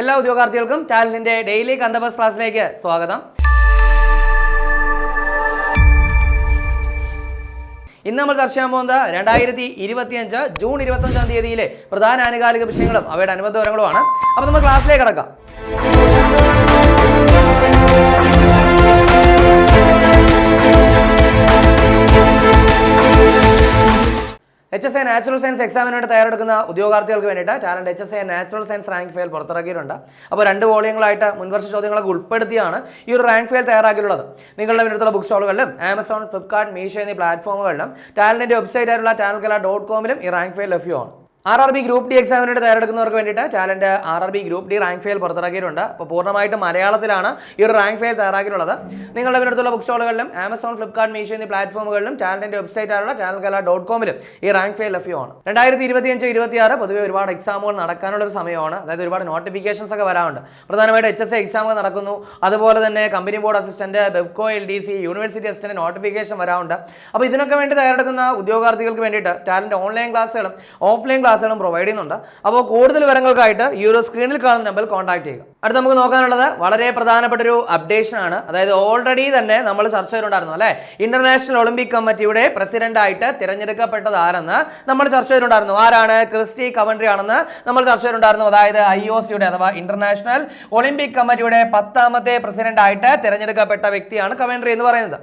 എല്ലാ ഉദ്യോഗാർത്ഥികൾക്കും ടാലന്റിന്റെ ഡെയിലി കന്തബസ് ക്ലാസ്സിലേക്ക് സ്വാഗതം. ഇന്ന് നമ്മൾ ചർച്ച ചെയ്യാൻ പോകുന്നത് രണ്ടായിരത്തി ഇരുപത്തിയഞ്ച് ജൂൺ ഇരുപത്തഞ്ചാം തീയതിയിലെ പ്രധാന ആനുകാലിക വിഷയങ്ങളും അവയുടെ അനുബന്ധ വിവരങ്ങളുമാണ്. അപ്പോൾ നമ്മൾ ക്ലാസ്സിലേക്ക് കടക്കാം. H S A natural science എക്സാമിനായിട്ട് തയ്യാറെടുക്കുന്ന ഉദ്യോഗാർത്ഥികൾക്ക് വേണ്ടിയിട്ട് Talent H S A natural science rank file പുറത്തിറക്കിയിട്ടുണ്ട്. അപ്പോൾ രണ്ട് വോളിയങ്ങളായിട്ട് മുൻവർഷ ചോദ്യങ്ങളൊക്കെ ഉൾപ്പെടുത്തിയാണ് ഈ ഒരു റാങ്ക് ഫയൽ തയ്യാറാക്കിയിട്ടുള്ളത്. നിങ്ങളുടെ അടുത്തുള്ള ബുക്ക് സ്റ്റോളുകളിലും ആമസോൺ ഫ്ലിപ്കാർട്ട് മീഷോ എന്നീ പ്ലാറ്റ്ഫോമുകളിലും ടാലന്റിന്റെ വെബ്സൈറ്റ് ആയിട്ടുള്ള ടാലൻ ഡോട്ട് കോമിലും ഈ റാങ്ക് ഫയൽ ലഭ്യമാണ്. R R B group D എക്സാമിന് വേണ്ടി തയ്യാറെടുക്കുന്നവർക്ക് വേണ്ടിയിട്ട് Talent R R B group D rank file പുറത്തിറക്കിയിട്ടുണ്ട്. അപ്പോൾ പൂർണമായിട്ടും മലയാളത്തിലാണ് ഈ ഒരു റാങ്ക് ഫയൽ തയ്യാറാക്കിയിട്ടുള്ളത്. നിങ്ങളുടെ അടുത്തുള്ള ബുക്ക് സ്റ്റോളുകളിലും ആമസോൺ ഫ്ലിപ്കാർട്ട് മീഷോ എന്നീ പ്ലാറ്റ്ഫോമുകളിലും ടാലന്റിന്റെ വെബ്സൈറ്റ് ആയുള്ള ചാനൽ കല ഡോട്ട് കോമിലും ഈ റാങ്ക് ഫയൽ ലഭ്യമാണ്. രണ്ടായിരത്തി ഇരുപത്തിയഞ്ച് ഇരുപത്തിയാറ് പൊതുവെ ഒരുപാട് എക്സാമുകൾ നടക്കാനുള്ള ഒരു സമയമാണ്. അതായത് ഒരുപാട് നോട്ടിഫിക്കേഷൻസ് ഒക്കെ വരാറുണ്ട്. പ്രധാനമായിട്ട് എച്ച് എസ് എ എക്സാമുകൾ നടക്കുന്നു. അതുപോലെ തന്നെ company board assistant Bevco L D C university assistant notification വരാറുണ്ട്. അപ്പോൾ ഇതിനൊക്കെ വേണ്ടി തയ്യാറെടുക്കുന്ന ഉദ്യോഗാർത്ഥികൾക്ക് വേണ്ടിയിട്ട് ടാലന്റ് ഓൺലൈൻ ക്ലാസ്സുകളും ഓഫ്ലൈൻ ക്ലാസ്സുകളും പ്രൊവൈഡ് ചെയ്യുന്നുണ്ട്. അപ്പോൾ കൂടുതൽ വിവരങ്ങൾക്കായിട്ട് ഈ ഒരു സ്ക്രീനിൽ കാണുന്ന നമ്പറിൽ കോൺടാക്ട് ചെയ്യുക. അടുത്ത് നമുക്ക് നോക്കാനുള്ളത് വളരെ പ്രധാനപ്പെട്ട ഒരു അപ്ഡേഷൻ ആണ്. അതായത് ഓൾറെഡി തന്നെ നമ്മൾ ചർച്ച ചെയ്തിട്ടുണ്ടായിരുന്നു അല്ലേ? ഇന്റർനാഷണൽ ഒളിമ്പിക് കമ്മിറ്റിയുടെ പ്രസിഡന്റ് ആയിട്ട് തിരഞ്ഞെടുക്കപ്പെട്ടത് ആരെന്ന് നമ്മൾ ചർച്ച ചെയ്തിട്ടുണ്ടായിരുന്നു. ആരാണ്? ക്രിസ്റ്റി കവൻട്രി ആണെന്ന് നമ്മൾ ചർച്ച ചെയ്തിട്ടുണ്ടായിരുന്നു. അതായത് ഐ ഒ സിയുടെ അഥവാ ഇന്റർനാഷണൽ ഒളിമ്പിക് കമ്മിറ്റിയുടെ പത്താമത്തെ പ്രസിഡന്റ് ആയിട്ട് തിരഞ്ഞെടുക്കപ്പെട്ട വ്യക്തിയാണ് കവൻട്രി എന്ന് പറയുന്നത്.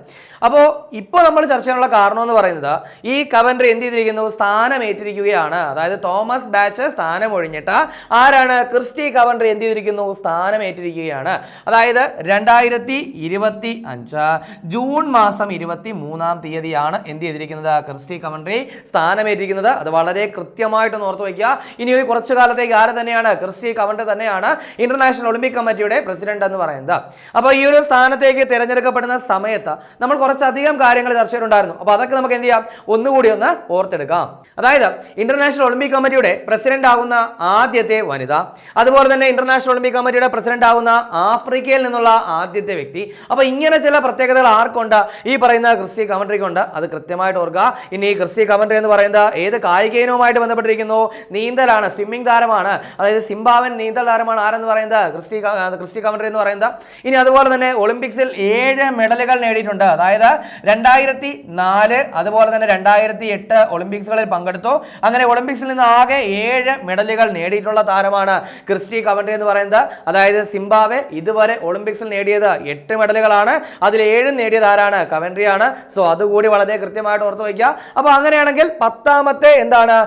അപ്പോൾ ഇപ്പോൾ നമ്മൾ ചർച്ച ചെയ്യാനുള്ള കാരണം എന്ന് പറയുന്നത് ഈ കവൻട്രി എന്ത് ചെയ്തിരിക്കുന്നു? സ്ഥാനം സ്ഥാനമേറ്റിരിക്കുകയാണ്. അതായത് തോമസ് ബാച്ച് സ്ഥാനം ഒഴിഞ്ഞിട്ട് ആരാണ് ക്രിസ്റ്റി കവൻട്രി എന്ത് ചെയ്തിരിക്കുന്നു? സ്ഥാനമേറ്റിരിക്കുകയാണ്. അതായത് രണ്ടായിരത്തി ഇരുപത്തി അഞ്ച് ജൂൺ മാസം ഇരുപത്തി മൂന്നാം തീയതിയാണ് എന്ത് ചെയ്തിരിക്കുന്നത്? ക്രിസ്റ്റി കവൻട്രി സ്ഥാനമേറ്റിരിക്കുന്നത്. അത് വളരെ കൃത്യമായിട്ട് ഓർത്ത് വയ്ക്കുക. ഇനി ഒരു കുറച്ചു കാലത്തേക്ക് ആര് തന്നെയാണ്? ക്രിസ്റ്റി കവൻട്രി തന്നെയാണ് ഇന്റർനാഷണൽ ഒളിമ്പിക് കമ്മിറ്റിയുടെ പ്രസിഡന്റ് എന്ന് പറയുന്നത്. അപ്പോൾ ഈ ഒരു സ്ഥാനത്തേക്ക് തിരഞ്ഞെടുക്കപ്പെടുന്ന സമയത്ത് നമ്മൾ കുറച്ചധികം കാര്യങ്ങൾ ചർച്ച ചെയ്തിട്ടുണ്ടായിരുന്നു. അപ്പോൾ അതൊക്കെ നമുക്ക് എന്ത് ചെയ്യാം? ഒന്നുകൂടി ഒന്ന് ഓർത്തെടുക്കാം. അതായത് ഇന്റർനാഷണൽ ഒളിമ്പിക് കമ്മിറ്റിയുടെ പ്രസിഡന്റ് ആകുന്ന ആദ്യത്തെ വനിത. അതുപോലെ തന്നെ ഇന്റർനാഷണൽ ഒളിമ്പിക് കമ്മിറ്റിയുടെ പ്രസിഡന്റ് ആകുന്ന ആഫ്രിക്കയിൽ നിന്നുള്ള ആദ്യത്തെ വ്യക്തി. അപ്പോൾ ഇങ്ങനെ ചില പ്രത്യേകതകൾ ആർക്കുണ്ട്? ഈ പറയുന്ന ക്രിസ്റ്റി കമൻട്രിക്കുണ്ട് അത് കൃത്യമായിട്ട് ഓർക്കുക. ഇനി ഈ ക്രിസ്റ്റി കമൻട്രി എന്ന് പറയുന്നത് ഏത് കായിക ഇനവുമായിട്ട് ബന്ധപ്പെട്ടിരിക്കുന്നു? നീന്തലാണ് സ്വിമ്മിംഗ് താരമാണ്. അതായത് സിംബാവൻ നീന്തൽ താരമാണ്. ആരെന്ന് പറയുന്നത്? ക്രിസ്റ്റി ക്രിസ്ത്യ കമന്ററി എന്ന് പറയുന്നത്. ഇനി അതുപോലെ തന്നെ ഒളിമ്പിക്സിൽ ഏഴ് മെഡലുകൾ നേടിയിട്ടുണ്ട്. അതായത് രണ്ടായിരത്തി നാല് അതുപോലെ തന്നെ രണ്ടായിരത്തി എട്ട് ഒളിമ്പിക്സുകളിൽ പങ്കെടുത്തു. അങ്ങനെ ഒളിമ്പിക്സിൽ നിന്ന് ആകെ ഏഴ് മെഡലുകൾ നേടിയിട്ടുള്ള താരമാണ് ക്രിസ്റ്റി കവൻട്രി എന്ന് പറയുന്നത്. അതായത് സിംബാവെ ഇതുവരെ ഒളിമ്പിക്സിൽ നേടിയത് എട്ട് മെഡലുകളാണ്. അതിൽ ഏഴും നേടിയത് ആരാണ് കവൻട്രിയാണ്. സോ അതുകൂടി വളരെ കൃത്യമായിട്ട് ഓർത്ത് വയ്ക്കുക. അപ്പോൾ അങ്ങനെയാണെങ്കിൽ പത്താമത്തെ എന്താണ്?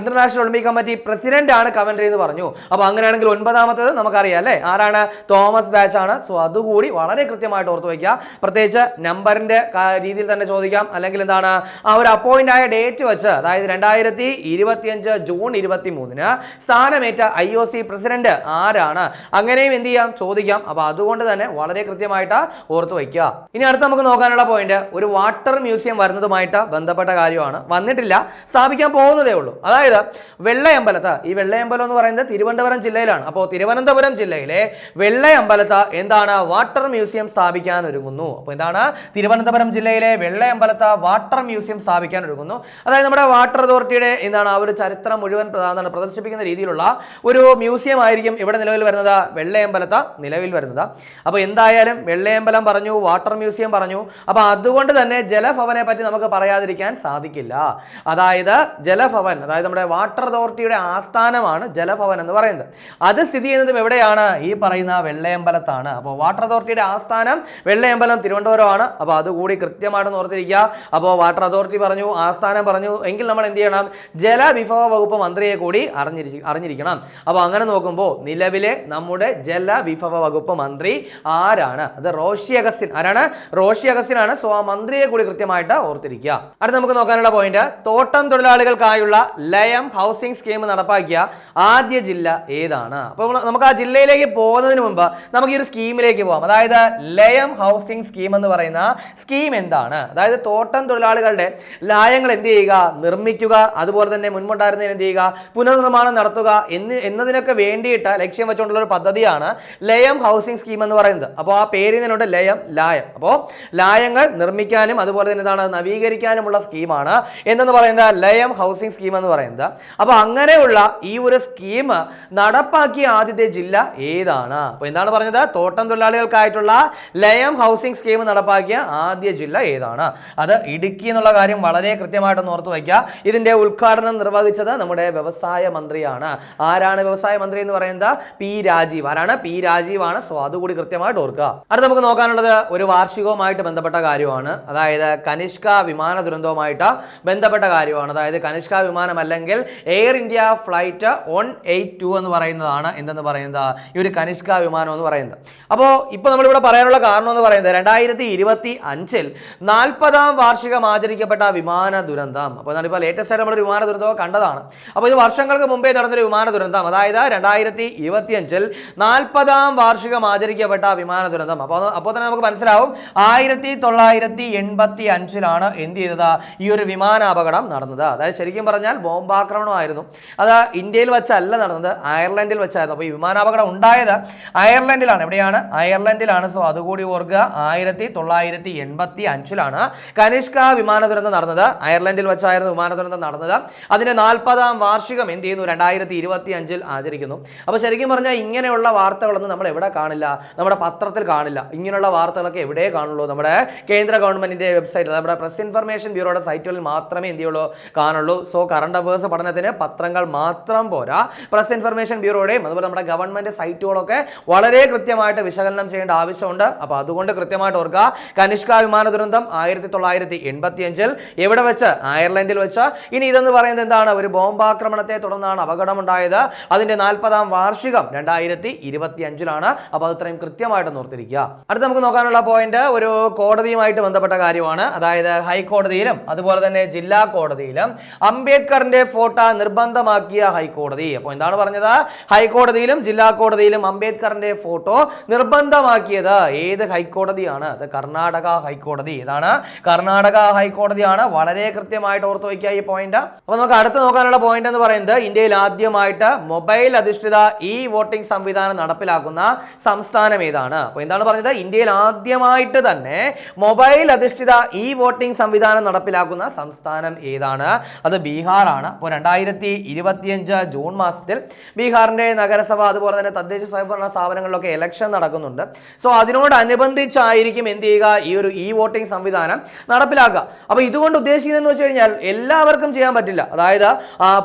ഇന്റർനാഷണൽ ഒളിമ്പിക് കമ്മിറ്റി പ്രസിഡന്റ് ആണ് കവൻട്രി എന്ന് പറഞ്ഞു. അപ്പോൾ അങ്ങനെയാണെങ്കിൽ ഒൻപതാമത്തേത് നമുക്കറിയാം അല്ലേ? ആരാണ്? തോമസ് ബാച്ച് ആണ്. സോ അതുകൂടി വളരെ കൃത്യമായിട്ട് ഓർത്ത് വയ്ക്കുക. പ്രത്യേകിച്ച് നമ്പറിന്റെ രീതിയിൽ തന്നെ ചോദിക്കാം. അല്ലെങ്കിൽ എന്താണ്? ആ ഒരു അപ്പോയിന്റ് ആയ ഡേറ്റ് വെച്ച് അതായത് രണ്ടായിരത്തി ഇരുപത്തിയഞ്ച് ജൂൺ ഇരുപത്തി മൂന്നിന് സ്ഥാനമേറ്റ ഐ ഒ സി പ്രസിഡന്റ് ആരാണ്? അങ്ങനെയും എന്ത് ചെയ്യാം? ചോദിക്കാം. അപ്പൊ അതുകൊണ്ട് തന്നെ വളരെ കൃത്യമായിട്ട് ഓർത്തു വയ്ക്കുക. ഇനി അടുത്ത് നമുക്ക് നോക്കാനുള്ള പോയിന്റ് ഒരു വാട്ടർ മ്യൂസിയം വരുന്നതുമായിട്ട് ബന്ധപ്പെട്ട കാര്യമാണ്. വന്നിട്ടില്ല. സ്ഥാപിക്കാൻ പോകുന്നതേ ഉള്ളൂ. അതായത് വെള്ളയമ്പലത്ത് ഈ വെള്ളയമ്പലം എന്ന് പറയുന്നത് തിരുവനന്തപുരം ജില്ലയിലാണ്. അപ്പോൾ തിരുവനന്തപുരം ജില്ലയിലെ വെള്ളയമ്പലത്ത് എന്താണ് വാട്ടർ മ്യൂസിയം സ്ഥാപിക്കാൻ ഒരുങ്ങുന്നു? അപ്പോൾ എന്താണ്? തിരുവനന്തപുരം ജില്ലയിലെ വെള്ളയമ്പലത്ത് വാട്ടർ മ്യൂസിയം സ്ഥാപിക്കാൻ ഒരുങ്ങുന്നു. അതായത് നമ്മുടെ വാട്ടർ അതോറിറ്റിയുടെ എന്താണ് ആ ഒരു ചരിത്രം മുഴുവൻ പ്ര- എന്താണ് പ്രദർശിപ്പിക്കുന്ന രീതിയിലുള്ള ഒരു മ്യൂസിയം ആയിരിക്കും ഇവിടെ നിലവിൽ വരുന്നത്. വെള്ളയമ്പലത്ത നിലവിൽ വരുന്നത്. അപ്പോൾ എന്തായാലും വെള്ളയമ്പലം പറഞ്ഞു വാട്ടർ മ്യൂസിയം പറഞ്ഞു. അപ്പോൾ അതുകൊണ്ട് തന്നെ ജലഭവനെ പറ്റി നമുക്ക് പറയാതിരിക്കാൻ സാധിക്കില്ല. അതായത് ജലഭവൻ അതായത് നമ്മുടെ വാട്ടർ അതോറിറ്റിയുടെ ആസ്ഥാനമാണ് ജലഭവൻ എന്ന് പറയുന്നത്. അത് സ്ഥിതി ചെയ്യുന്നതും എവിടെയാണ്? ഈ പറയുന്ന വെള്ളയമ്പലത്താണ്. അപ്പോൾ വാട്ടർ അതോറിറ്റിയുടെ ആസ്ഥാനം വെള്ളയമ്പലം തിരുവനന്തപുരമാണ്. അപ്പോൾ അതുകൂടി കൃത്യമായിട്ട് ഓർത്തിരിക്കുക. അപ്പോൾ വാട്ടർ അതോറിറ്റി പറഞ്ഞു ആസ്ഥാനം പറഞ്ഞു. എങ്കിൽ നമ്മൾ എന്ത് ചെയ്യണം? ജലവിഭവ വകുപ്പ് മന്ത്രിയെ കൂടി അറിഞ്ഞിരി അറിഞ്ഞിരിക്കണം. അപ്പോൾ അങ്ങനെ നോക്കുമ്പോൾ നിലവിലെ നമ്മുടെ ജലവിഭവ വകുപ്പ് മന്ത്രി ആരാണ്? അത് റോഷി അഗസ്റ്റിൻ. ആരാണ്? റോഷി അഗസ്റ്റിൻ ആണ് സോ ആ മന്ത്രിയെ കൂടി കൃത്യമായിട്ട് ഓർത്തിരിക്കുക. അടുത്ത നമുക്ക് നോക്കാനുള്ള പോയിന്റ് തോട്ടം തൊഴിലാളികൾക്കായുള്ള ലയം ഹൗസിംഗ് സ്കീം നടപ്പാക്കിയ ആദ്യ ജില്ല ഏതാണ്? അപ്പോൾ നമുക്ക് ആ ജില്ലയിലേക്ക് പോകുന്നതിന് മുമ്പ് നമുക്ക് ഈ ഒരു സ്കീമിലേക്ക് പോകാം അതായത് ലയം ഹൗസിംഗ് സ്കീം എന്ന് പറയുന്ന സ്കീം എന്താണ്? അതായത് തോട്ടം തൊഴിലാളികളുടെ ലായങ്ങൾ എന്ത് ചെയ്യുക? നിർമ്മിക്കുക. അതുപോലെ തന്നെ മുൻപുണ്ടായിരുന്നതിന് എന്ത് ചെയ്യുക? പുനർനിർമ്മാണം നടത്തുക എന്ന് എന്നതിനൊക്കെ വേണ്ടിയിട്ട് ലക്ഷ്യം വെച്ചുകൊണ്ടുള്ള ഒരു പദ്ധതിയാണ് ലയം ഹൗസിംഗ് സ്കീം എന്ന് പറയുന്നത്. അപ്പോൾ ആ പേരിൽ നിന്നുണ്ട് ലയം ലായം. അപ്പോൾ ലായങ്ങൾ നിർമ്മിക്കാനും അതുപോലെ തന്നെ എന്താണ് നവീകരിക്കാനുമുള്ള സ്കീമാണ് എന്തെന്ന് പറയുന്നത്? ലയം ഹൗസിംഗ് സ്കീം എന്ന് പറയുന്നത്. അപ്പോൾ അങ്ങനെയുള്ള ഈ ഒരു സ്കീം നടപ്പാക്കിയ ആദ്യത്തെ ജില്ല ഏതാണ്? അപ്പോൾ എന്താണ് പറഞ്ഞത്? തോട്ടം തൊഴിലാളികൾക്കായിട്ടുള്ള ലയം ഹൗസിംഗ് സ്കീം നടപ്പാക്കിയ ആദ്യ ജില്ല ഏതാണ്? അത് ഇടുക്കി എന്നുള്ള കാര്യം വളരെ കൃത്യമായിട്ട് ഓർത്ത് വയ്ക്കുക. ഇതിന്റെ ഉദ്ഘാടനം നിർവഹിച്ചത് നമ്മുടെ വ്യവസായ മന്ത്രിയാണ്. ആരാണ് വ്യവസായ മന്ത്രി എന്ന് പറയുന്നത്? പി രാജീവ്. ആരാണ്? പി രാജീവാണ്. സോ അതുകൂടി കൃത്യമായിട്ട് ഓർക്കുക. അടുത്ത നമുക്ക് നോക്കാനുള്ളത് ഒരു വാർഷികവുമായിട്ട് ബന്ധപ്പെട്ട കാര്യമാണ്. അതായത് കനിഷ്ക വിമാന ദുരന്തവുമായിട്ട് ബന്ധപ്പെട്ട കാര്യമാണ്. അതായത് കനിഷ്ക വിമാനം അല്ലെങ്കിൽ Air India flight one eight two എന്ന് പറയുന്നതാണ് എന്തെന്ന് പറയുന്നത്? ഈ ഒരു കനിഷ്ക വിമാനം എന്ന് പറയുന്നത്. അപ്പോൾ ഇപ്പോൾ നമ്മളിവിടെ പറയാനുള്ള കാരണം എന്ന് പറയുന്നത് രണ്ടായിരത്തി ഇരുപത്തി അഞ്ചിൽ നാൽപ്പതാം വാർഷികം ആചരിക്കപ്പെട്ട വിമാന ദുരന്തം. അപ്പോൾ ലേറ്റസ്റ്റ് ആയിട്ട് നമ്മൾ വിമാന ദുരന്തമൊക്കെ കണ്ടതാണ്. അപ്പോൾ ഇത് വർഷങ്ങൾക്ക് മുമ്പേ നടന്നൊരു വിമാന ദുരന്തം. അതായത് രണ്ടായിരത്തി ഇരുപത്തിയഞ്ചിൽ നാൽപ്പതാം വാർഷികം ആചരിക്കപ്പെട്ട വിമാന ദുരന്തം. അപ്പോൾ അപ്പോൾ തന്നെ നമുക്ക് മനസ്സിലാവും. ആയിരത്തി തൊള്ളായിരത്തി എൺപത്തി അഞ്ചിലാണ് എന്ത് ചെയ്തത്? ഈ ഒരു വിമാനാപകടം നടന്നത്. അതായത് ശരിക്കും പറഞ്ഞാൽ ബോംബാക്രമണമായിരുന്നു. അത് ഇന്ത്യയിൽ വെച്ചല്ല നടന്നത്. അയർലൻഡിൽ വെച്ചായിരുന്നു. അപ്പോൾ ഈ വിമാനാപകടം ഉണ്ടായത് അയർലൻഡിലാണ്. എവിടെയാണ്? അയർലൻഡിലാണ്. സോ അതുകൂടി ഓർക്കുക. ആയിരത്തി തൊള്ളായിരത്തി എൺപത്തി അഞ്ചിലാണ് കനിഷ്ക വിമാന ദുരന്തം നടന്നത്. അയർലൻഡിൽ വെച്ചായിരുന്നു വിമാന ദുരന്തം നടന്നത്. അതിന്റെ നാൽപ്പതാം വാർഷികം എന്ത് ചെയ്യുന്നു? രണ്ടായിരത്തി ഇരുപത്തി അഞ്ചിൽ ആചരിക്കുന്നു. അപ്പോൾ ശരിക്കും പറഞ്ഞാൽ ഇങ്ങനെയുള്ള വാർത്തകളൊന്നും നമ്മൾ എവിടെ കാണില്ല. നമ്മുടെ പത്രത്തിൽ കാണില്ല. ഇങ്ങനെയുള്ള വാർത്തകളൊക്കെ എവിടെ കാണുള്ളൂ? നമ്മുടെ കേന്ദ്ര ഗവൺമെന്റിന്റെ വെബ്സൈറ്റ് നമ്മുടെ പ്രസ് ഇൻഫർമേഷൻ ബ്യൂറോയുടെ സൈറ്റുകളിൽ മാത്രമേ എന്ത് ചെയ്യുള്ളൂ? കാണുള്ളൂ. സോ കറണ്ട് അഫേഴ്സ് പഠനത്തിന് പത്രങ്ങൾ മാത്രം പോരാ. പ്രസ് ഇൻഫർമേഷൻ ബ്യൂറോയുടെയും അതുപോലെ നമ്മുടെ ഗവൺമെന്റ് സൈറ്റുകളൊക്കെ വളരെ കൃത്യമായിട്ട് വിശകലനം ചെയ്യേണ്ട ആവശ്യമുണ്ട്. അപ്പോൾ അതുകൊണ്ട് കൃത്യമായിട്ട് ഓർക്കുക. കനിഷ്ക വിമാന ദുരന്തം ആയിരത്തി തൊള്ളായിരത്തി എൺപത്തി അഞ്ചിൽ എവിടെ വെച്ച്? അയർലൻഡിൽ വെച്ച്. ഇനി ഇതെന്ന് പറയുന്നത് എന്താണ്? ഒരു ബോംബാക്രമണത്തെ തുടർന്നാണ് അപകടമുണ്ടായത്. അതിന്റെ നാൽപ്പതാം വാർഷികം രണ്ടായിരത്തി ഇരുപത്തി അഞ്ചിലാണ് അപ്പോൾ അത് ഇത്രയും കൃത്യമായിട്ട് ഓർത്തിരിക്കുക. അടുത്ത നമുക്ക് നോക്കാനുള്ള പോയിന്റ് ഒരു കോടതിയുമായിട്ട് ബന്ധപ്പെട്ട കാര്യമാണ്. അതായത് ഹൈക്കോടതിയിലും അതുപോലെ തന്നെ ജില്ലാ കോടതിയിലും അംബേദ്കറിന്റെ ഫോട്ടോ നിർബന്ധമാക്കിയ ഹൈക്കോടതി. അപ്പോൾ എന്താണ് പറഞ്ഞത്? ഹൈക്കോടതിയിലും ജില്ലാ കോടതിയിലും അംബേദ്കറിന്റെ ഫോട്ടോ നിർബന്ധമാക്കിയത് ഏത് ഹൈക്കോടതിയാണ്? അത് കർണാടക ഹൈക്കോടതി. ഇതാണ് കർണാടക ഹൈക്കോടതിയാണ്. വളരെ കൃത്യമായിട്ട് ഓർത്ത് വയ്ക്കുക ഈ പോയിന്റ്. അപ്പോൾ നമുക്ക് അടുത്ത് നോക്കാനുള്ള പോയിന്റ് എന്ന് പറയുന്നത് ഇന്ത്യയിൽ ആദ്യമായിട്ട് മൊബൈൽ അധിഷ്ഠിത ഇ വോട്ടിംഗ് സംവിധാനം നടപ്പിലാക്കുന്ന സംസ്ഥാനം ഏതാണ്? അപ്പോൾ എന്താണ് പറഞ്ഞത്? ഇന്ത്യയിൽ ആദ്യമായിട്ട് തന്നെ മൊബൈൽ അധിഷ്ഠിത ഇ വോട്ടിംഗ് സംവിധാനം നടപ്പിലാക്കുന്ന സംസ്ഥാനം ഏതാണ്? അത് ബീഹാറാണ്. അപ്പോൾ രണ്ടായിരത്തി ഇരുപത്തിയഞ്ച് ജൂൺ മാസത്തിൽ ബീഹാറിന്റെ നഗരസഭ അതുപോലെ തന്നെ തദ്ദേശ സ്വയംഭരണ സ്ഥാപനങ്ങളിലൊക്കെ ഇലക്ഷൻ നടക്കുന്നുണ്ട്. സോ അതിനോടനുബന്ധിച്ചായിരിക്കും എന്ത് ചെയ്യുക? ഈ ഒരു ഇ വോട്ടിംഗ് സംവിധാനം നടപ്പിലാക്കുക. അപ്പോൾ ഇതുകൊണ്ട് ഉദ്ദേശിക്കുന്നതെന്ന് വെച്ച് കഴിഞ്ഞാൽ എല്ലാവർക്കും ചെയ്യാൻ പറ്റില്ല. അതായത്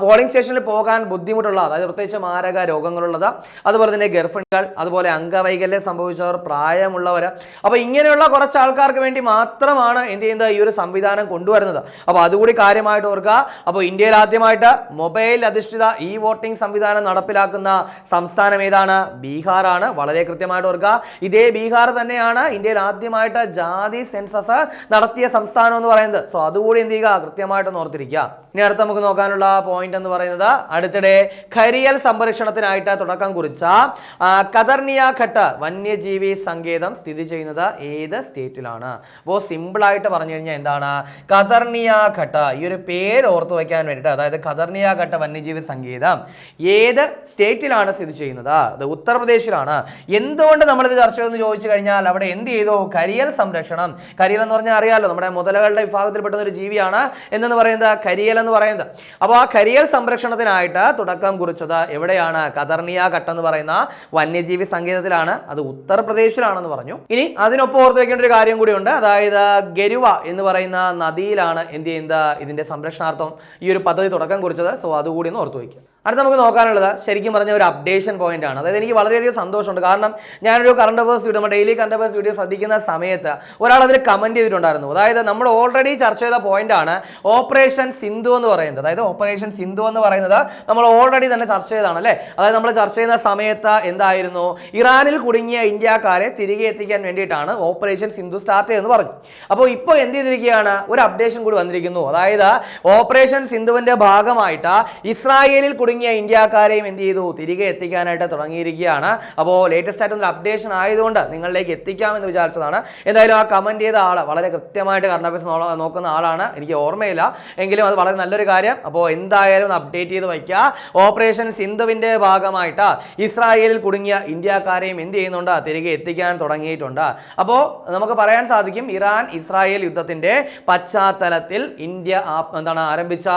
പോളിംഗ് സ്റ്റേഷനിൽ പോകാൻ ബുദ്ധിമുട്ടുള്ള അതായത് പ്രത്യേകിച്ച് മാരക രോഗങ്ങളുള്ളത് അതുപോലെ തന്നെ ഗർഭിണികൾ അതുപോലെ അംഗവൈകല്യം സംഭവിച്ചവർ പ്രായമുള്ളവർ അപ്പോൾ ഇങ്ങനെയുള്ള കുറച്ച് ആൾക്കാർക്ക് വേണ്ടി മാത്രമാണ് എന്ത് ചെയ്യുന്നത് ഈ ഒരു സംവിധാനം കൊണ്ടുവരുന്നത്. അപ്പോൾ അതുകൂടി കാര്യമായിട്ട് ഓർക്കുക. അപ്പോൾ ഇന്ത്യയിൽ ആദ്യമായിട്ട് മൊബൈൽ അധിഷ്ഠിത ഇ വോട്ടിംഗ് സംവിധാനം നടപ്പിലാക്കുന്ന സംസ്ഥാനം ഏതാണ്? ബീഹാറാണ്. വളരെ കൃത്യമായിട്ട് ഓർക്കുക. ഇതേ ബീഹാർ തന്നെയാണ് ഇന്ത്യയിൽ ആദ്യമായിട്ട് ജാതി സെൻസസ് നടത്തിയ സംസ്ഥാനം എന്ന് പറയുന്നത്. സോ അതുകൂടി എന്ത് ചെയ്യുക? കൃത്യമായിട്ട് ഓർത്തിരിക്കുക. ഇനി അടുത്ത് നമുക്ക് നോക്കാനുള്ള പോയിന്റ് എന്ന് പറയുന്നത്. അടുത്തിടെ ഖരിയൽ സംരക്ഷണത്തിനായിട്ട് തുടക്കം കുറിച്ച കതർണിയ ഘട്ട് വന്യജീവി സങ്കേതം സ്ഥിതി ചെയ്യുന്നത് ഏത് സ്റ്റേറ്റിലാണ്? അപ്പോൾ സിമ്പിൾ ആയിട്ട് പറഞ്ഞു കഴിഞ്ഞാൽ എന്താണ്? കദർണിയ ഘട്ട. ഈ ഒരു പേര് ഓർത്തു വയ്ക്കാൻ വേണ്ടിയിട്ട് അതായത് കദർണിയ ഘട്ട വന്യജീവി സങ്കേതം ഏത് സ്റ്റേറ്റിലാണ് സ്ഥിതി ചെയ്യുന്നത്? അത് ഉത്തർപ്രദേശിലാണ്. എന്തുകൊണ്ട് നമ്മളിത് ചർച്ച ചെയ്തെന്ന് ചോദിച്ചു കഴിഞ്ഞാൽ അവിടെ എന്ത് ചെയ്തു? കരിയൽ സംരക്ഷണം. കരിയൽ എന്ന് പറഞ്ഞാൽ അറിയാമല്ലോ നമ്മുടെ മുതലകളുടെ വിഭാഗത്തിൽപ്പെടുന്ന ഒരു ജീവിയാണ്. എന്നെന്ന് പറയുന്നത്? കരിയൽ എന്ന് പറയുന്നത്. അപ്പോൾ ആ കരിയർ സംരക്ഷണത്തിനായിട്ട് തുടക്കം കുറിച്ചത് എവിടെയാണ്? കദർണിയ ഘട്ടം എന്ന് പറയുന്ന വന്യജീവി സങ്കേതത്തിലാണ്. അത് ഉത്തർപ്രദേശിലാണെന്ന് പറഞ്ഞു. ഇനി അതിനൊപ്പം ഓർത്ത് വെക്കേണ്ട ഒരു കാര്യം കൂടിയുണ്ട്. അതായത് ഗരുവ എന്ന് പറയുന്ന നദിയിലാണ് എന്ത് ചെയ്യുന്നത്? ഇതിന്റെ സംരക്ഷണാർത്ഥം ഈ ഒരു പദ്ധതി തുടക്കം കുറിച്ചത്. സോ അതുകൂടി ഒന്ന് ഓർത്ത് വയ്ക്കുക അടുത്ത നമുക്ക് നോക്കാനുള്ളത് ശരിക്കും പറഞ്ഞ ഒരു അപ്ഡേഷൻ പോയിന്റ് ആണ്. അതായത് എനിക്ക് വളരെയധികം സന്തോഷമുണ്ട്. കാരണം ഞാനൊരു കറണ്ട് അഫേഴ്സ് വീഡിയോ നമ്മുടെ ഡെയിലി കറണ്ട് അഫേഴ്സ് വീഡിയോ ശ്രദ്ധിക്കുന്ന സമയത്ത് ഒരാൾ അതിൽ കമന്റ് ചെയ്തിട്ടുണ്ടായിരുന്നു. അതായത് നമ്മൾ ഓൾറെഡി ചർച്ച ചെയ്ത പോയിന്റ് ആണ് ഓപ്പറേഷൻ സിന്ധു എന്ന് പറയുന്നത്. അതായത് ഓപ്പറേഷൻ സിന്ധു എന്ന് പറയുന്നത് നമ്മൾ ഓൾറെഡി തന്നെ ചർച്ച ചെയ്തതാണ് അല്ലേ? അതായത് നമ്മൾ ചർച്ച ചെയ്യുന്ന സമയത്ത് എന്തായിരുന്നു? ഇറാനിൽ കുടുങ്ങിയ ഇന്ത്യക്കാരെ തിരികെ എത്തിക്കാൻ വേണ്ടിയിട്ടാണ് ഓപ്പറേഷൻ സിന്ധു സ്റ്റാർട്ട് ചെയ്തെന്ന് പറഞ്ഞു. അപ്പോൾ ഇപ്പോൾ എന്ത് ചെയ്തിരിക്കുകയാണ്? ഒരു അപ്ഡേഷൻ കൂടി വന്നിരിക്കുന്നു. അതായത് ഓപ്പറേഷൻ സിന്ധുവിന്റെ ഭാഗമായിട്ട് ഇസ്രായേലിൽ കുടുങ്ങിയ കുടുങ്ങിയ ഇന്ത്യക്കാരെയും എന്ത് ചെയ്തു? തിരികെ എത്തിക്കാനായിട്ട് തുടങ്ങിയിരിക്കുകയാണ്. അപ്പോൾ ലേറ്റസ്റ്റ് ആയിട്ടൊരു അപ്ഡേഷൻ ആയതുകൊണ്ട് നിങ്ങളിലേക്ക് എത്തിക്കാമെന്ന് വിചാരിച്ചതാണ്. എന്തായാലും ആ കമന്റ് ചെയ്ത ആൾ വളരെ കൃത്യമായിട്ട് അഫയേഴ്സ് നോക്കുന്ന ആളാണ്. എനിക്ക് ഓർമ്മയില്ല. എങ്കിലും അത് വളരെ നല്ലൊരു കാര്യം. അപ്പോൾ എന്തായാലും ഒന്ന് അപ്ഡേറ്റ് ചെയ്ത് വയ്ക്കുക. ഓപ്പറേഷൻ സിന്ധുവിന്റെ ഭാഗമായിട്ട് ഇസ്രായേലിൽ കുടുങ്ങിയ ഇന്ത്യക്കാരെയും എന്ത് ചെയ്യുന്നുണ്ട്? തിരികെ എത്തിക്കാൻ തുടങ്ങിയിട്ടുണ്ട്. അപ്പോൾ നമുക്ക് പറയാൻ സാധിക്കും ഇറാൻ ഇസ്രായേൽ യുദ്ധത്തിന്റെ പശ്ചാത്തലത്തിൽ ഇന്ത്യ എന്താണ് ആരംഭിച്ച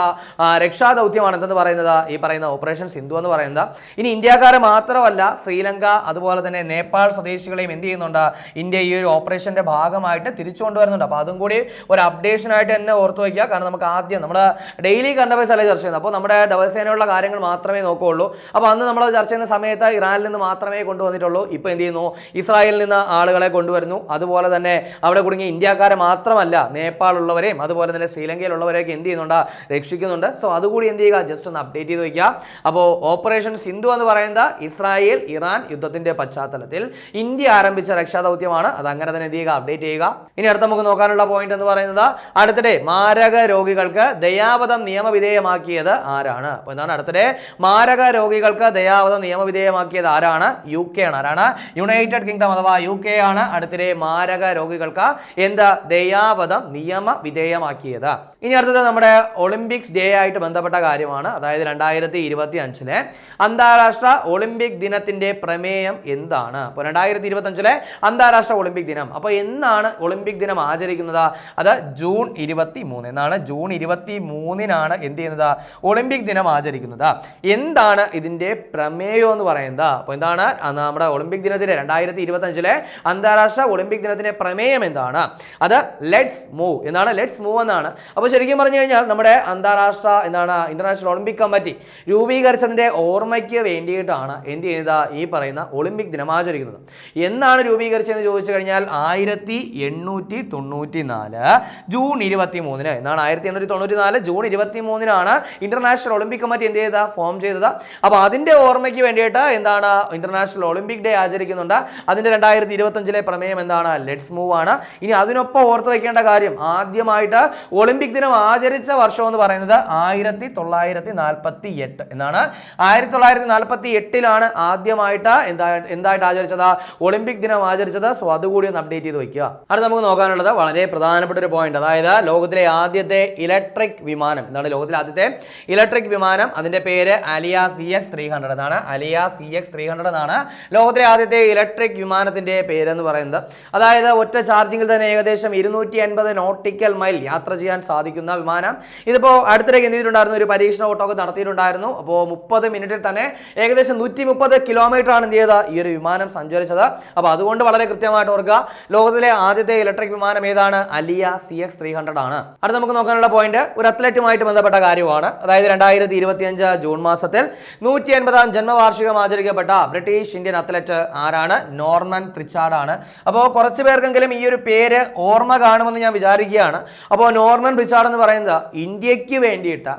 രക്ഷാദൗത്യമാണ് എന്തെന്ന് പറയുന്നത് ഈ പറയുന്ന ഓപ്പറേഷൻ സിന്ധു എന്ന് പറയുന്നത്. ഇനി ഇന്ത്യക്കാരെ മാത്രമല്ല ശ്രീലങ്ക അതുപോലെ തന്നെ നേപ്പാൾ സ്വദേശികളെയും എന്ത് ചെയ്യുന്നുണ്ട്? ഇന്ത്യ ഈ ഒരു ഓപ്പറേഷന്റെ ഭാഗമായിട്ട് തിരിച്ചു കൊണ്ടുവരുന്നുണ്ട്. അപ്പോൾ അതും കൂടി ഒരു അപ്ഡേഷനായിട്ട് തന്നെ ഓർത്ത് വയ്ക്കുക. കാരണം നമുക്ക് ആദ്യം നമ്മൾ ഡെയിലി കണ്ടവേഴ്സ് അല്ലേ ചർച്ച ചെയ്യുന്നത് അപ്പോൾ നമ്മുടെ ദിവസേനയുള്ള കാര്യങ്ങൾ മാത്രമേ നോക്കുകയുള്ളൂ. അപ്പോൾ അന്ന് നമ്മൾ ചർച്ച ചെയ്യുന്ന സമയത്ത് ഇറാനിൽ നിന്ന് മാത്രമേ കൊണ്ടുവന്നിട്ടുള്ളൂ. ഇപ്പോൾ എന്ത് ചെയ്യുന്നു? ഇസ്രായേലിൽ നിന്ന് ആളുകളെ കൊണ്ടുവരുന്നു. അതുപോലെ തന്നെ അവിടെ കുടുങ്ങിയ ഇന്ത്യക്കാരെ മാത്രമല്ല നേപ്പാൾ ഉള്ളവരെയും അതുപോലെ തന്നെ ശ്രീലങ്കയിലുള്ളവരെയൊക്കെ എന്ത് ചെയ്യുന്നുണ്ട്? രക്ഷിക്കുന്നുണ്ട്. സോ അതുകൂടി എന്ത് ചെയ്യുക? ജസ്റ്റ് ഒന്ന് അപ്ഡേറ്റ് ചെയ്ത് വയ്ക്കുക. അപ്പോൾ ഓപ്പറേഷൻ സിന്ധു എന്ന് പറയുന്നത് ഇസ്രായേൽ ഇറാൻ യുദ്ധത്തിന്റെ പശ്ചാത്തലത്തിൽ ഇന്ത്യ ആരംഭിച്ച രക്ഷാദൗത്യമാണ്. അത് അങ്ങനെ തന്നെ എന്ത് ചെയ്യുക? അപ്ഡേറ്റ് ചെയ്യുക. ഇനി അടുത്ത നമുക്ക് നോക്കാനുള്ള പോയിന്റ് എന്ന് പറയുന്നത് അടുത്തിടെ മാരക രോഗികൾക്ക് ദയാവധം നിയമവിധേയമാക്കിയത് ആരാണ്? അപ്പോൾ എന്താണ് അടുത്തിടെ? മാരക രോഗികൾക്ക് ദയാവധം നിയമവിധേയമാക്കിയത് ആരാണ്? യു കെ ആണ്. ആരാണ്? യുണൈറ്റഡ് കിങ്ഡം അഥവാ യു കെ ആണ് അടുത്തിടെ മാരക രോഗികൾക്ക് എന്താ ദയാവധം നിയമവിധേയമാക്കിയത്. ഇനി അടുത്തത് നമ്മുടെ ഒളിമ്പിക്സ് ഡേ ആയിട്ട് ബന്ധപ്പെട്ട കാര്യമാണ്. അതായത് രണ്ടായിരത്തി ഇരുപത്തി അഞ്ചിലെ അന്താരാഷ്ട്ര ഒളിമ്പിക് ദിനത്തിന്റെ പ്രമേയം എന്താണ്? അപ്പോൾ രണ്ടായിരത്തി ഇരുപത്തി അഞ്ചിലെ അന്താരാഷ്ട്ര ഒളിമ്പിക് ദിനം. അപ്പോൾ എന്നാണ് ഒളിമ്പിക് ദിനം ആചരിക്കുന്നത്? അത് ജൂൺ ഇരുപത്തി മൂന്ന് എന്നാണ് ജൂൺ ഇരുപത്തി മൂന്നിനാണ് എന്ത് ചെയ്യുന്നത്? ഒളിമ്പിക് ദിനം ആചരിക്കുന്നത്. എന്താണ് ഇതിന്റെ പ്രമേയം എന്ന് പറയുന്നത്? അപ്പോൾ എന്താണ് നമ്മുടെ ഒളിമ്പിക് ദിനത്തിലെ രണ്ടായിരത്തി ഇരുപത്തി അഞ്ചിലെ അന്താരാഷ്ട്ര ഒളിമ്പിക് ദിനത്തിന്റെ പ്രമേയം എന്താണ്? അത് ലെറ്റ്സ് മൂവ്. എന്നാണ് ലെറ്റ്സ് മൂവ് എന്നാണ്. അപ്പോൾ ശരിക്കും പറഞ്ഞു കഴിഞ്ഞാൽ നമ്മുടെ അന്താരാഷ്ട്ര എന്താണ്? ഇന്റർനാഷണൽ ഒളിമ്പിക് കമ്മിറ്റി രൂപീകരിച്ചതിന്റെ ഓർമ്മയ്ക്ക് വേണ്ടിയിട്ടാണ് എന്ത് ചെയ്ത ഈ പറയുന്ന ഒളിമ്പിക് ദിനം ആചരിക്കുന്നത് എന്നാണ് രൂപീകരിച്ചതെന്ന് ചോദിച്ചു കഴിഞ്ഞാൽ ആയിരത്തി എണ്ണൂറ്റി തൊണ്ണൂറ്റി നാല് ജൂൺ ഇരുപത്തി മൂന്നിന് എന്നാണ് ആയിരത്തി എണ്ണൂറ്റി തൊണ്ണൂറ്റി നാല് ജൂൺ ഇരുപത്തി മൂന്നിനാണ് ഇന്റർനാഷണൽ ഒളിമ്പിക് കമ്മിറ്റി എന്ത് ചെയ്തത്? ഫോം ചെയ്തത്. അപ്പോൾ അതിന്റെ ഓർമ്മയ്ക്ക് വേണ്ടിയിട്ട് എന്താണ് ഇന്റർനാഷണൽ ഒളിമ്പിക് ഡേ ആചരിക്കുന്നുണ്ട്. അതിന്റെ രണ്ടായിരത്തി ഇരുപത്തഞ്ചിലെ പ്രമേയം എന്താണ്? ലെറ്റ്സ് മൂവ് ആണ്. ഇനി അതിനൊപ്പം ഓർത്ത് വയ്ക്കേണ്ട കാര്യം ആദ്യമായിട്ട് ഒളിമ്പിക് ദിനം ആചരിച്ച വർഷം എന്ന് പറയുന്നത് ആയിരത്തി തൊള്ളായിരത്തി നാൽപ്പത്തി എട്ട് എന്നാണ് ആയിരത്തി തൊള്ളായിരത്തി നാൽപ്പത്തി എട്ടിലാണ് ആദ്യമായിട്ട് എന്താ എന്തായിട്ട് ആചരിച്ചത്? ഒളിമ്പിക് ദിനം ആചരിച്ചത്. സോ അതുകൂടി ഒന്ന് അപ്ഡേറ്റ് ചെയ്ത് വയ്ക്കുക അടുത്ത നമുക്ക് നോക്കാനുള്ളത് വളരെ പ്രധാനപ്പെട്ട ഒരു പോയിന്റ് അതായത് ലോകത്തിലെ ആദ്യത്തെ ഇലക്ട്രിക് വിമാനം. എന്താണ് ലോകത്തിലെ ആദ്യത്തെ ഇലക്ട്രിക് വിമാനം? അതിന്റെ പേര് Alia C X three hundred എന്നാണ്. Alia C X three hundred എന്നാണ് ലോകത്തിലെ ആദ്യത്തെ ഇലക്ട്രിക് വിമാനത്തിന്റെ പേരെന്ന് പറയുന്നത്. അതായത് ഒറ്റ ചാർജിങ്ങിൽ തന്നെ ഏകദേശം ഇരുന്നൂറ്റി അൻപത് നോട്ടിക്കൽ മൈൽ യാത്ര ചെയ്യാൻ സാധിക്കുന്ന വിമാനം. ഇതിപ്പോൾ അടുത്തിടെ എന്ത് ചെയ്തിട്ടുണ്ടായിരുന്നു ഒരു പരീക്ഷണ ഓട്ടമൊക്കെ നടത്തിയിട്ടുണ്ടായിരുന്നു. അപ്പോൾ മുപ്പത് മിനിറ്റിൽ തന്നെ ഏകദേശം നൂറ്റി മുപ്പത് കിലോമീറ്റർ ആണ് എന്ത് ചെയ്തത്? ഈ ഒരു വിമാനം സഞ്ചരിച്ചത്. അപ്പോൾ അതുകൊണ്ട് വളരെ കൃത്യമായിട്ട് ഓർക്കുക ലോകത്തിലെ ആദ്യത്തെ ഇലക്ട്രിക് വിമാനം ഏതാണ്? Alia C X three hundred ആണ്. അടുത്ത നമുക്ക് നോക്കാനുള്ള പോയിന്റ് ഒരു അത്ലറ്റുമായിട്ട് ബന്ധപ്പെട്ട കാര്യമാണ് അതായത് രണ്ടായിരത്തി ഇരുപത്തിയഞ്ച് ജൂൺ മാസത്തിൽ നൂറ്റി എൺപതാം ജന്മവാർഷികം ആചരിക്കപ്പെട്ട ബ്രിട്ടീഷ് ഇന്ത്യൻ അത്ലറ്റ് ആരാണ്? നോർമൻ പ്രിച്ചാർഡ് ആണ്. അപ്പോൾ കുറച്ച് പേർക്കെങ്കിലും ഈ ഒരു പേര് ഓർമ്മ കാണുമെന്ന് ഞാൻ വിചാരിക്കുകയാണ്. അപ്പോൾ നോർമൻ പ്രിച്ചാർഡ് എന്ന് പറയുന്നത് ഇന്ത്യയ്ക്ക് വേണ്ടിയിട്ട്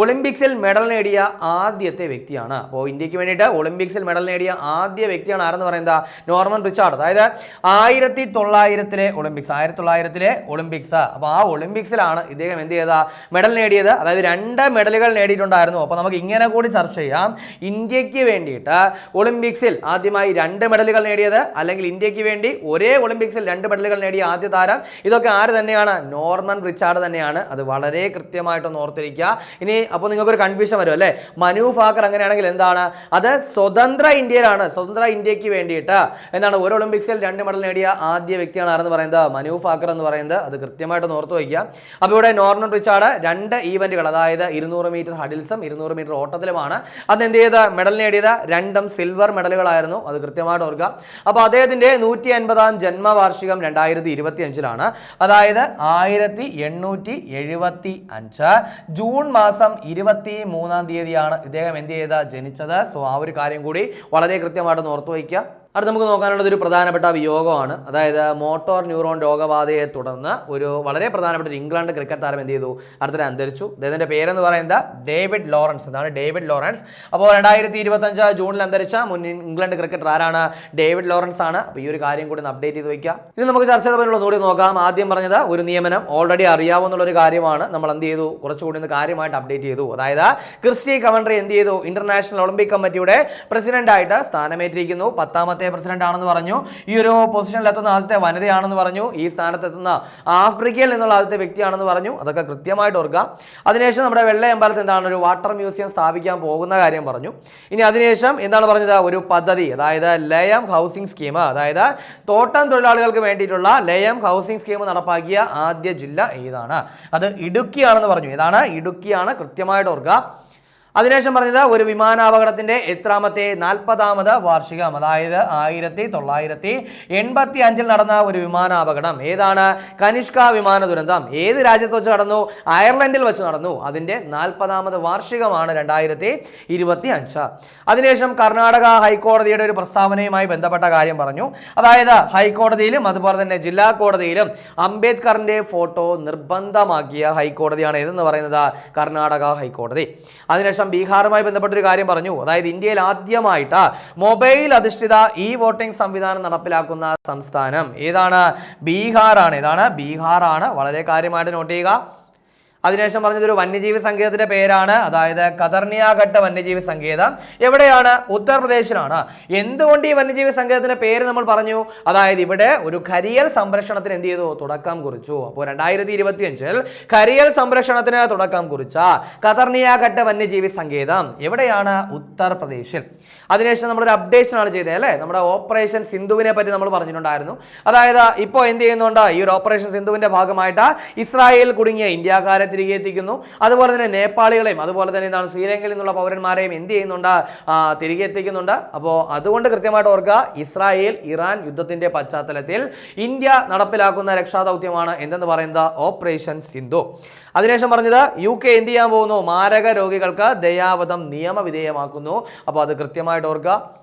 ഒളിമ്പിക്സിൽ മെഡൽ നേടിയ ആദ്യത്തെ വ്യക്തിയാണ്. അപ്പോൾ ഇന്ത്യയ്ക്ക് വേണ്ടിയിട്ട് ഒളിമ്പിക്സിൽ മെഡൽ നേടിയ ആദ്യ വ്യക്തിയാണ് ആരെന്ന് പറയുന്നത്? Norman Richard. അതായത് ആയിരത്തി തൊള്ളായിരത്തിലെ ഒളിമ്പിക്സ് ആയിരത്തി തൊള്ളായിരത്തിലെ ഒളിമ്പിക്സ്. അപ്പോൾ ആ ഒളിമ്പിക്സിലാണ് ഇദ്ദേഹം എന്ത് ചെയ്ത മെഡൽ നേടിയത്. അതായത് രണ്ട് മെഡലുകൾ നേടിയിട്ടുണ്ടായിരുന്നു. അപ്പോൾ നമുക്ക് ഇങ്ങനെ കൂടി ചർച്ച ചെയ്യാം. ഇന്ത്യയ്ക്ക് വേണ്ടിയിട്ട് ഒളിമ്പിക്സിൽ ആദ്യമായി രണ്ട് മെഡലുകൾ നേടിയത് അല്ലെങ്കിൽ ഇന്ത്യയ്ക്ക് വേണ്ടി ഒരേ ഒളിമ്പിക്സിൽ രണ്ട് മെഡലുകൾ നേടിയ ആദ്യ താരം ഇതൊക്കെ ആര് തന്നെയാണ്? നോർമൻ റിച്ചാർഡ് തന്നെയാണ്. അത് വളരെ കൃത്യമായിട്ടൊന്ന് ഓർത്തിരിക്കുക. ഇനി അപ്പോൾ നിങ്ങൾക്കൊരു കൺഫ്യൂഷൻ വരും അല്ലേ? മനു ഫാക്കർ അങ്ങനെയാണെങ്കിൽ എന്താണ്? അത് സ്വതന്ത്ര ഇന്ത്യയിലാണ്. സ്വതന്ത്ര ഇന്ത്യയ്ക്ക് വേണ്ടിയിട്ട് എന്താണ്? ഒരു ഒളിമ്പിക്സിൽ രണ്ട് മെഡൽ നേടിയ ആദ്യ വ്യക്തിയാണ് ആരെന്ന് പറയുന്നത്? മനു ഫാക്കർ എന്ന് പറയുന്നത്. അത് കൃത്യമായിട്ട് ഓർത്ത് വയ്ക്കുക. അപ്പോൾ ഇവിടെ നോർമൻ റിച്ചാർഡ് രണ്ട് ഈവന്റുകൾ അതായത് ഇരുന്നൂറ് മീറ്റർ ഹഡിൽസും ഇരുന്നൂറ് മീറ്റർ ഓട്ടത്തിലുമാണ്. അന്ന് എന്ത് ചെയ്ത്? മെഡൽ നേടിയത് രണ്ടും സിൽവർ മെഡലുകളായിരുന്നു. അത് കൃത്യമായിട്ട് ഓർക്കുക. അപ്പോൾ അദ്ദേഹത്തിന്റെ നൂറ്റി അൻപതാം ജന്മവാർഷികം രണ്ടായിരത്തി ഇരുപത്തി അഞ്ചിലാണ് അതായത് ആയിരത്തി എണ്ണൂറ്റി എഴുപത്തി അഞ്ച് ജൂൺ മാസം ഇരുപത്തി മൂന്നാം തീയതിയാണ് ഇദ്ദേഹം എന്ത് ചെയ്ത ജനിച്ചത്. സോ ആ ഒരു കാര്യം കൂടി വളരെ കൃത്യമായിട്ട് ഓർത്തു വയ്ക്കുക അടുത്ത് നമുക്ക് നോക്കാനുള്ളത് ഒരു പ്രധാനപ്പെട്ട വിയോഗമാണ്. അതായത് മോട്ടോർ ന്യൂറോൺ രോഗബാധയെ തുടർന്ന് ഒരു വളരെ പ്രധാനപ്പെട്ട ഒരു ഇംഗ്ലണ്ട് ക്രിക്കറ്റ് താരം എന്ത് ചെയ്തു? അടുത്തിടെ അന്തരിച്ചു. അദ്ദേഹത്തിന്റെ പേരെന്ന് പറയുന്നത് ഡേവിഡ് ലോറൻസ്. എന്നാണ് ഡേവിഡ് ലോറൻസ്. അപ്പോൾ രണ്ടായിരത്തി ഇരുപത്തഞ്ച് ജൂണിൽ അന്തരിച്ച മുൻ ഇംഗ്ലണ്ട് ക്രിക്കറ്റർ ആരാണ്? ഡേവിഡ് ലോറൻസ് ആണ്. അപ്പോൾ ഈ ഒരു കാര്യം കൂടി അപ്ഡേറ്റ് ചെയ്ത് വയ്ക്കുക ഇനി നമുക്ക് ചർച്ച ചെയ്തപ്പോൾ ഒന്നുകൂടി നോക്കാം. ആദ്യം പറഞ്ഞത് ഒരു നിയമനം ഓൾറെഡി അറിയാവുന്ന ഒരു കാര്യമാണ്. നമ്മൾ എന്ത് ചെയ്തു? കുറച്ചുകൂടി ഒന്ന് കാര്യമായിട്ട് അപ്ഡേറ്റ് ചെയ്തു. അതായത് ക്രിസ്റ്റി കവൻട്രി എന്ത് ചെയ്തു? ഇന്റർനാഷണൽ ഒളിമ്പിക് കമ്മിറ്റിയുടെ പ്രസിഡന്റ് ആയിട്ട് സ്ഥാനമേറ്റിരിക്കുന്നു. പത്താമത്തെ പ്രസിഡന്റ് ആണെന്ന് പറഞ്ഞു. ഈ ഒരു പൊസിഷനിൽ എത്തുന്ന ആദ്യത്തെ വനിതയാണെന്ന് പറഞ്ഞു. ഈ സ്ഥാനത്ത് എത്തുന്ന ആഫ്രിക്കയിൽ നിന്നുള്ള ആദ്യത്തെ വ്യക്തിയാണെന്ന് പറഞ്ഞു. അതൊക്കെ കൃത്യമായിട്ട് ഓർക്കുക. അതിനുശേഷം നമ്മുടെ വെള്ളയമ്പലത്ത് എന്താണ് ഒരു വാട്ടർ മ്യൂസിയം സ്ഥാപിക്കാൻ പോകുന്ന കാര്യം പറഞ്ഞു. ഇനി അതിനുശേഷം എന്താണ് പറഞ്ഞത്? ഒരു പദ്ധതി അതായത് ലയം ഹൗസിംഗ് സ്കീം. അതായത് തോട്ടം തൊഴിലാളികൾക്ക് വേണ്ടിയിട്ടുള്ള ലയം ഹൗസിംഗ് സ്കീം നടപ്പാക്കിയ ആദ്യ ജില്ല ഏതാണ്? അത് ഇടുക്കിയാണെന്ന് പറഞ്ഞു. ഇതാണ് ഇടുക്കിയാണ് കൃത്യമായിട്ട് ഓർക്കുക. അതിനുശേഷം പറഞ്ഞത് ഒരു വിമാനാപകടത്തിന്റെ എത്രാമത്തെ നാൽപ്പതാമത് വാർഷികം. അതായത് ആയിരത്തി തൊള്ളായിരത്തി എൺപത്തി അഞ്ചിൽ നടന്ന ഒരു വിമാനാപകടം. ഏതാണ്? കനിഷ്ക വിമാന ദുരന്തം. ഏത് രാജ്യത്ത് വെച്ച് നടന്നു? അയർലൻഡിൽ വെച്ച് നടന്നു. അതിന്റെ നാൽപ്പതാമത് വാർഷികമാണ് രണ്ടായിരത്തി ഇരുപത്തി അഞ്ച് അതിനുശേഷം കർണാടക ഹൈക്കോടതിയുടെ ഒരു പ്രസ്താവനയുമായി ബന്ധപ്പെട്ട കാര്യം പറഞ്ഞു. അതായത് ഹൈക്കോടതിയിലും അതുപോലെ തന്നെ ജില്ലാ കോടതിയിലും അംബേദ്കറിന്റെ ഫോട്ടോ നിർബന്ധമാക്കിയ ഹൈക്കോടതിയാണ് ഏതെന്ന് പറയുന്നത്? കർണാടക ഹൈക്കോടതി. അതിനുശേഷം ബീഹാറുമായി ബന്ധപ്പെട്ടൊരു കാര്യം പറഞ്ഞു. അതായത് ഇന്ത്യയിൽ ആദ്യമായിട്ട് മൊബൈൽ അധിഷ്ഠിത ഇ വോട്ടിംഗ് സംവിധാനം നടപ്പിലാക്കുന്ന സംസ്ഥാനം ഏതാണ്? ബീഹാറാണ്. ഏതാണ്? ബീഹാറാണ്. വളരെ കാര്യമായിട്ട് നോട്ട് ചെയ്യുക. അതിനുശേഷം പറഞ്ഞത് ഒരു വന്യജീവി സങ്കേതത്തിന്റെ പേരാണ്. അതായത് കതർണിയാഘട്ട വന്യജീവി സങ്കേതം. എവിടെയാണ്? ഉത്തർപ്രദേശിലാണ്. എന്തുകൊണ്ട് ഈ വന്യജീവി സങ്കേതത്തിന്റെ പേര് നമ്മൾ പറഞ്ഞു? അതായത് ഇവിടെ ഒരു കരിയൽ സംരക്ഷണത്തിന് എന്ത് ചെയ്തു? തുടക്കം കുറിച്ചു. അപ്പോൾ രണ്ടായിരത്തി ഇരുപത്തി അഞ്ചിൽ കരിയൽ സംരക്ഷണത്തിന് തുടക്കം കുറിച്ച കതർണിയാഘട്ട വന്യജീവി സങ്കേതം എവിടെയാണ്? ഉത്തർപ്രദേശിൽ. അതിനുശേഷം നമ്മളൊരു അപ്ഡേഷൻ ആണ് ചെയ്തത് അല്ലേ? നമ്മുടെ ഓപ്പറേഷൻ സിന്ധുവിനെ പറ്റി നമ്മൾ പറഞ്ഞിട്ടുണ്ടായിരുന്നു. അതായത് ഇപ്പോൾ എന്ത് ചെയ്യുന്നുണ്ട്? ഈ ഒരു ഓപ്പറേഷൻ സിന്ധുവിന്റെ ഭാഗമായിട്ട് ഇസ്രായേൽ കുടുങ്ങിയ ഇന്ത്യക്കാരെ തിരികെ എത്തിക്കുന്നു. അതുപോലെ തന്നെ നേപ്പാളികളെയും അതുപോലെ തന്നെ എന്താണ് ശ്രീലങ്കയിൽ നിന്നുള്ള പൗരന്മാരെയും എന്ത് ചെയ്യുന്നുണ്ട്? തിരികെ എത്തിക്കുന്നുണ്ട്. അപ്പോൾ അതുകൊണ്ട് കൃത്യമായിട്ട് ഓർക്കുക ഇസ്രായേൽ ഇറാൻ യുദ്ധത്തിന്റെ പശ്ചാത്തലത്തിൽ ഇന്ത്യ നടപ്പിലാക്കുന്ന രക്ഷാദൗത്യമാണ് എന്തെന്ന് പറയുന്നത്? ഓപ്പറേഷൻ സിന്ധു. അതിനുശേഷം പറഞ്ഞത് യു കെ എന്ത് ചെയ്യാൻ പോകുന്നു? മാരക രോഗികൾക്ക് ദയാവധം നിയമവിധേയമാക്കുന്നു. അപ്പോൾ അത് കൃത്യമായിട്ട് ഓർക്കുക.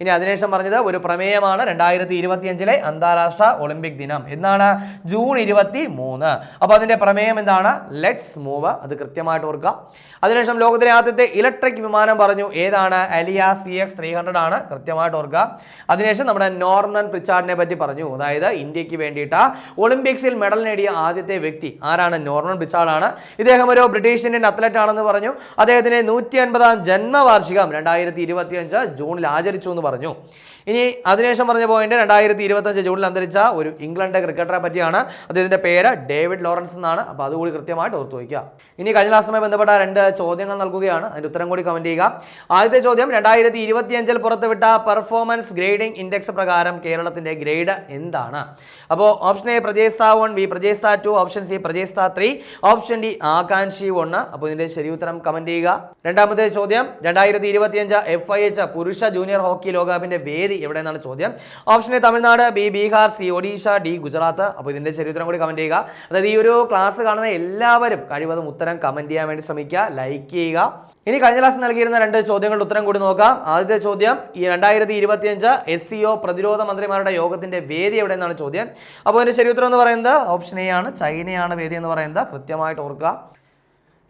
ഇനി അതിനുശേഷം പറഞ്ഞത് ഒരു പ്രമേയമാണ് രണ്ടായിരത്തി ഇരുപത്തിയഞ്ചിലെ അന്താരാഷ്ട്ര ഒളിമ്പിക് ദിനം. എന്നാണ്? ജൂൺ ഇരുപത്തി മൂന്ന് അപ്പോൾ അതിന്റെ പ്രമേയം എന്താണ്? ലെറ്റ്സ് മൂവ് അത് കൃത്യമായിട്ട് ഓർക്കുക. അതിനുശേഷം ലോകത്തിലെ ആദ്യത്തെ ഇലക്ട്രിക് വിമാനം പറഞ്ഞു. ഏതാണ്? Alia C X three hundred ആണ്. കൃത്യമായിട്ട് ഓർക്കുക. അതിനുശേഷം നമ്മുടെ നോർമൻ പ്രിച്ചാർഡിനെ പറ്റി പറഞ്ഞു. അതായത് ഇന്ത്യയ്ക്ക് വേണ്ടിയിട്ട് ഒളിമ്പിക്സിൽ മെഡൽ നേടിയ ആദ്യത്തെ വ്യക്തി ആരാണ്? നോർമൻ പ്രിച്ചാർഡ് ആണ് ഇദ്ദേഹം ഒരു ബ്രിട്ടീഷ് ഇന്ത്യൻ അത്ലറ്റ് ആണെന്ന് പറഞ്ഞു. അദ്ദേഹത്തിന്റെ നൂറ്റി അൻപതാം ജന്മവാർഷികം രണ്ടായിരത്തി ഇരുപത്തി അഞ്ച് ജൂണിൽ ആചരിച്ചു എന്ന് പറഞ്ഞു ഇനി അതിനുശേഷം പറഞ്ഞ പോയിന്റ് രണ്ടായിരത്തി ഇരുപത്തഞ്ച് ജൂണിൽ അന്തരിച്ച ഒരു ഇംഗ്ലണ്ട് ക്രിക്കറ്ററെ പറ്റിയാണ് അദ്ദേഹത്തിന്റെ പേര് ഡേവിഡ് ലോറൻസ് എന്നാണ്. അപ്പോൾ അതുകൂടി കൃത്യമായിട്ട് ഓർത്തു വയ്ക്കുക. ഇനി കഴിഞ്ഞ ക്ലാസ്സുമായി ബന്ധപ്പെട്ട രണ്ട് ചോദ്യങ്ങൾ നൽകുകയാണ്. അതിന്റെ ഉത്തരം കൂടി കമന്റ് ചെയ്യുക. ആദ്യത്തെ ചോദ്യം രണ്ടായിരത്തി ഇരുപത്തിയഞ്ചിൽ പുറത്തുവിട്ട പെർഫോമൻസ് ഗ്രേഡിംഗ് ഇൻഡെക്സ് പ്രകാരം കേരളത്തിന്റെ ഗ്രേഡ് എന്താണ്? അപ്പോൾ option A Prachesta one B Prachesta two option C Prachesta three option D Akanshi ഒന്ന് അപ്പോൾ ഇതിന്റെ ശരി ഉത്തരം കമന്റ് ചെയ്യുക. രണ്ടാമത്തെ ചോദ്യം രണ്ടായിരത്തി ഇരുപത്തിയഞ്ച് എഫ് ഐ എച്ച് പുരുഷ ജൂനിയർ ഹോക്കി ലോകകപ്പിന്റെ വേദി എവിടെ എന്നാണ് ചോദ്യം. Option A Tamil Nadu B Bihar C Odisha D Gujarat. അപ്പോൾ ഇതിന്റെ ചരിത്രം കൂടി കമന്റ് ചെയ്യുക. അതായത് ഈ ഒരു ക്ലാസ് കാണുന്ന എല്ലാവരും കഴിവതും ഉത്തരം കമന്റ് ചെയ്യാൻ വേണ്ടി ശ്രമിക്കുക. ലൈക്ക് ചെയ്യുക. ഇനി കഴിഞ്ഞ ക്ലാസ് നൽകിയിരുന്ന രണ്ട് ചോദ്യങ്ങളുടെ ഉത്തരം കൂടി നോക്കാം. ആദ്യത്തെ ചോദ്യം ഈ രണ്ടായിരത്തി ഇരുപത്തിയഞ്ച് എസ് സി ഒ പ്രതിരോധ മന്ത്രിമാരുടെ യോഗത്തിന്റെ വേദി എവിടെ എന്നാണ് ചോദ്യം. അപ്പോൾ അതിന്റെ ശരി ഉത്തരം എന്ന് പറയുന്നത് ഓപ്ഷൻ എ ആണ് ചൈനയാണ് വേദി എന്ന് പറയുന്നത്. കൃത്യമായിട്ട് ഓർക്കുക.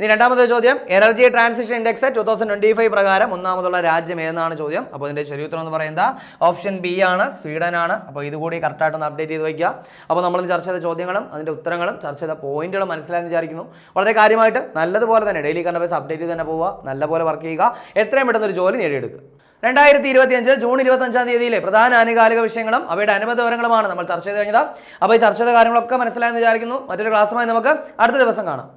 ഇനി രണ്ടാമത്തെ ചോദ്യം energy transition index two thousand twenty five പ്രകാരം ഒന്നാമതുള്ള രാജ്യം ഏതാണ് ചോദ്യം. അപ്പോൾ ഇതിന്റെ ശരിയുത്തരം എന്ന് പറയുന്നത് ഓപ്ഷൻ ബി ആണ് സ്വീഡൻ ആണ്. അപ്പോൾ ഇതുകൂടി കറക്റ്റായിട്ട് ഒന്ന് അപ്ഡേറ്റ് ചെയ്ത് വയ്ക്കുക. അപ്പോൾ നമ്മൾ ചർച്ച ചെയ്ത ചോദ്യങ്ങളും അതിന്റെ ഉത്തരങ്ങളും ചർച്ച ചെയ്ത പോയിന്റുകളും മനസ്സിലായെന്ന് വിചാരിക്കുന്നു. വളരെ കാര്യമായിട്ട് നല്ലതുപോലെ തന്നെ ഡെയിലി കണ്ട ബേസ് അപ്ഡേറ്റ് ചെയ്ത് തന്നെ പോവുക. നല്ലപോലെ വർക്ക് ചെയ്യുക. എത്രയും പെട്ടെന്ന് ഒരു ജോലി നേടിയെടുക്കുക. രണ്ടായിരത്തി ഇരുപത്തിയഞ്ച് ജൂൺ ഇരുപത്തഞ്ചാം തീയതിയിലെ പ്രധാന ആനുകാലിക വിഷയങ്ങളും അവയുടെ അനുബന്ധ വിവരങ്ങളുമാണ് നമ്മൾ ചർച്ച ചെയ്ത് കഴിഞ്ഞത്. അപ്പോൾ ഈ ചർച്ച ചെയ്ത കാര്യങ്ങളൊക്കെ മനസ്സിലായെന്ന് വിചാരിക്കുന്നു. മറ്റൊരു ക്ലാസ്സുമായി നമുക്ക് അടുത്ത ദിവസം കാണാം.